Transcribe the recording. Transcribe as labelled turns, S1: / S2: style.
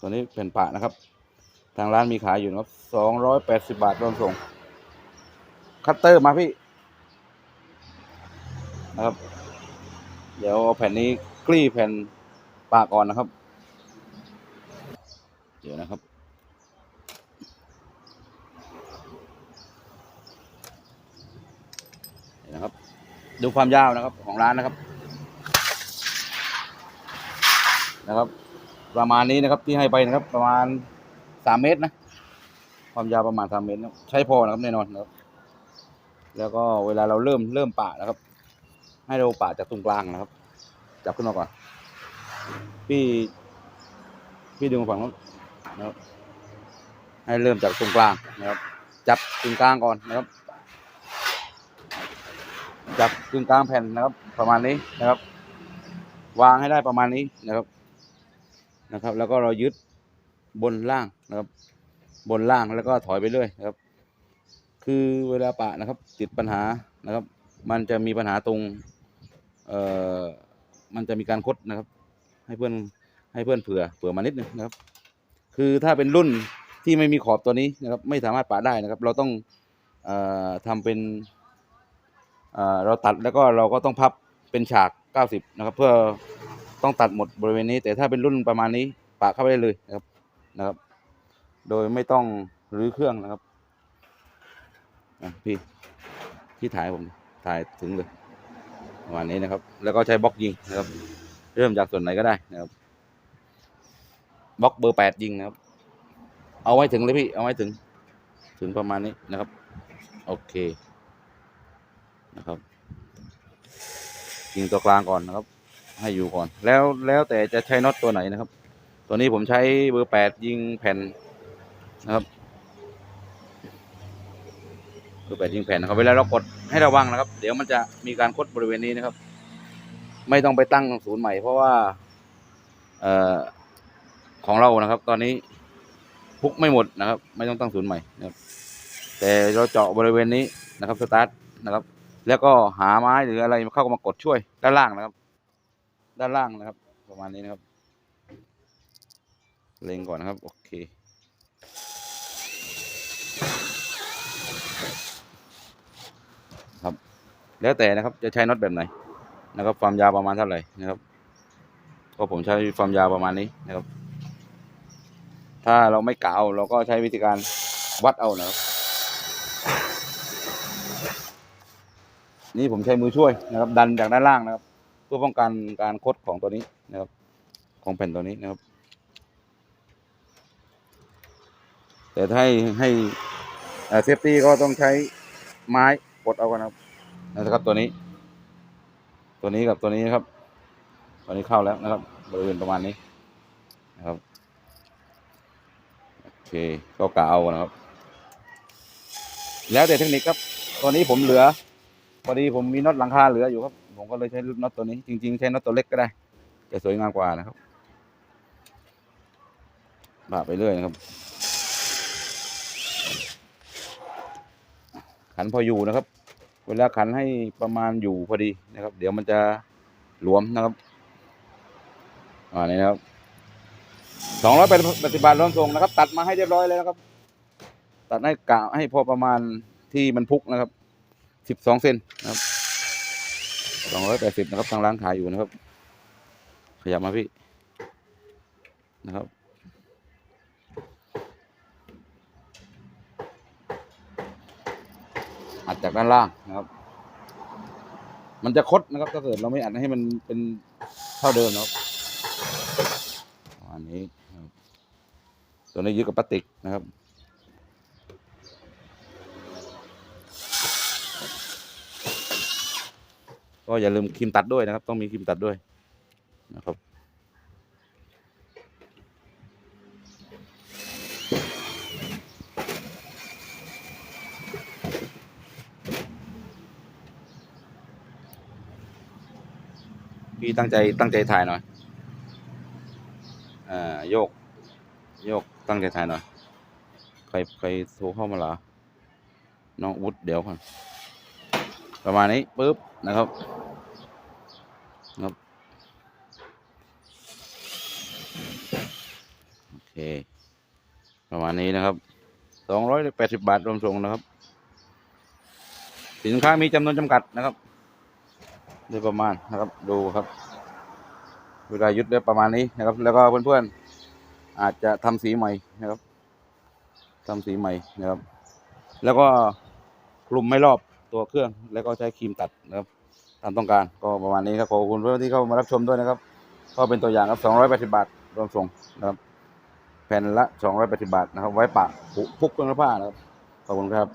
S1: ตัวนี้เป็นปะนะครับ ทางร้านมีขายอยู่นะครับสองร้อยแปดสิบาทรวมส่ง คัตเตอร์มาพี่ นะครับ เดี๋ยวเอาแผ่นนี้กลี้แผ่นปากก่อนนะครับ เดี๋ยวนะครับนะครับ ดูความยาวนะครับของร้านนะครับ นะครับ ประมาณนี้นะครับที่ให้ไปนะครับ ประมาณสามเมตรนะ ความยาวประมาณสามเมตรนะใช้พอนะครับแน่นอนนะครับ แล้วก็เวลาเราเริ่มเริ่มปะนะครับ ให้เราปะจากตรงกลางนะครับ จับขึ้นมาก่อน พี่ พี่ดึงมาฝั่งนู้นนะครับ ให้เริ่มจากตรงกลางนะครับ จับตรงกลางก่อนนะครับ จับกึ่งกลางแผ่นนะครับ ประมาณนี้นะครับ วางให้ได้ประมาณนี้นะครับ นะครับ แล้วก็เรายึดบนล่างนะครับ บนล่างแล้วก็ถอยไปเรื่อยนะครับ คือเวลาปะนะครับ ติดปัญหานะครับ มันจะมีปัญหาตรงเอ่อมันจะมีการคดนะครับ ให้เพื่อนให้เพื่อนเผื่อเผื่อมานิดนึงนะครับ คือถ้าเป็นรุ่นที่ไม่มีขอบตัวนี้นะครับ ไม่สามารถปะได้นะครับ เราต้องเอ่อทำเป็นเอ่าเราตัดแล้วก็เราก็ต้องพับเป็นฉาก 90 นะครับ เพื่อ ต้องตัดหมดบริเวณนี้ แต่ถ้าเป็นรุ่นประมาณนี้ปะเข้าไปได้เลยนะครับนะครับ โดยไม่ต้องรื้อเครื่องนะครับพี่พี่ถ่ายผมถ่ายถึงเลยประมาณนี้นะครับ แล้วก็ใช้บล็อกยิงนะครับ เริ่มจากส่วนไหนก็ได้นะครับบล็อกเบอร์แปดยิงนะครับ เอาไว้ถึงเลยพี่ เอาไว้ถึง ถึงประมาณนี้นะครับ โอเคนะครับยิงตัวกลางก่อนนะครับ ให้อยู่ก่อน แล้วแล้วแต่จะใช้น็อตตัวไหนนะครับ ตัวนี้ผมใช้เบอร์แปดยิงแผ่นนะครับเบอร์แปดยิงแผ่นนะครับเวลาเรากดให้ระวังนะครับ เดี๋ยวมันจะมีการคดบริเวณนี้นะครับ ไม่ต้องไปตั้งศูนย์ใหม่ เพราะว่าเอ่อของเรานะครับ ตอนนี้พุกไม่หมดนะครับ ไม่ต้องตั้งศูนย์ใหม่นะครับ แต่เราเจาะบริเวณนี้นะครับสตาร์ทนะครับ แล้วก็หาไม้หรืออะไรเข้ามากดช่วยด้านล่างนะครับ ด้านล่างนะครับ ประมาณนี้นะครับ เล็งก่อนนะครับ โอเค ครับ แล้วแต่นะครับจะใช้น็อตแบบไหนนะครับ ความยาวประมาณเท่าไหร่นะครับก็ผมใช้ความยาวประมาณนี้นะครับ ถ้าเราไม่กะเอาเราก็ใช้วิธีการวัดเอานะครับ นี่ผมใช้มือช่วยนะครับ ดันจากด้านล่างนะครับ เพื่อป้องกันการคดของตัวนี้นะครับของแผ่นตัวนี้นะครับ แต่ถ้าให้ให้เซฟตี้ก็ต้องใช้ไม้กดเอากันนะครับนะครับตัวนี้ ตัวนี้กับตัวนี้นะครับตัวนี้เข้าแล้วนะครับ บริเวณประมาณนี้นะครับโอเคก็กะเอานะครับ แล้วแต่เทคนิคครับตัวนี้ผมเหลือพอดีผมมีน็อตหลังคาเหลืออยู่ครับ ผมก็เลยใช้น็อตตัวนี้ จริง ๆ ใช้น็อตตัวเล็กก็ได้ จะสวยงามกว่านะครับบ่าไปเรื่อยนะครับ ขันพออยู่นะครับ เวลาขันให้ประมาณอยู่พอดีนะครับ เดี๋ยวมันจะหลวมนะครับอ่านี่นะครับสองร้อยแปดสิบบาทรวมส่งนะครับ ตัดมาให้เรียบร้อยเลยนะครับ ตัดให้กะให้พอประมาณที่มันพุกนะครับสิบสองเซนนะครับ สองร้อยแปดสิบนะครับทางร้านขายอยู่นะครับ ขยับมาพี่นะครับอัดจากด้านล่างนะครับ มันจะคดนะครับถ้าเกิดเราไม่อัดให้มันเป็นเท่าเดิมนะครับอันนี้ตัวนี้ยึดกับพลาสติกนะครับ ก็อย่าลืมครีมตัดด้วยนะครับ ต้องมีครีมตัดด้วยนะครับพี่ตั้งใจตั้งใจถ่ายหน่อยอ่าโยก โยกตั้งใจถ่ายหน่อย ใครใครโทรเข้ามาเหรอน้องวุฒิเดี๋ยวก่อน ประมาณนี้ปุ๊บนะครับครับโอเค ประมาณนี้นะครับสองร้อยแปดสิบบาทรวมส่งนะครับ สินค้ามีจำนวนจำกัดนะครับโดยประมาณนะครับดูครับเวลายึดได้ประมาณนี้นะครับ แล้วก็เพื่อนๆอาจจะทำสีใหม่นะครับทำสีใหม่นะครับ แล้วก็คลุมไม่รอบ ตัวเครื่องแล้วก็ใช้ครีมตัดนะครับตามต้องการก็ประมาณนี้ครับขอบคุณเพื่อนที่เข้ามารับชมด้วยนะครับ ก็เป็นตัวอย่างครับ 280 บาทรวมส่งนะครับแผ่นละ 280 บาทนะครับ ไว้ปะพุกเครื่องผ้านะครับขอบคุณครับ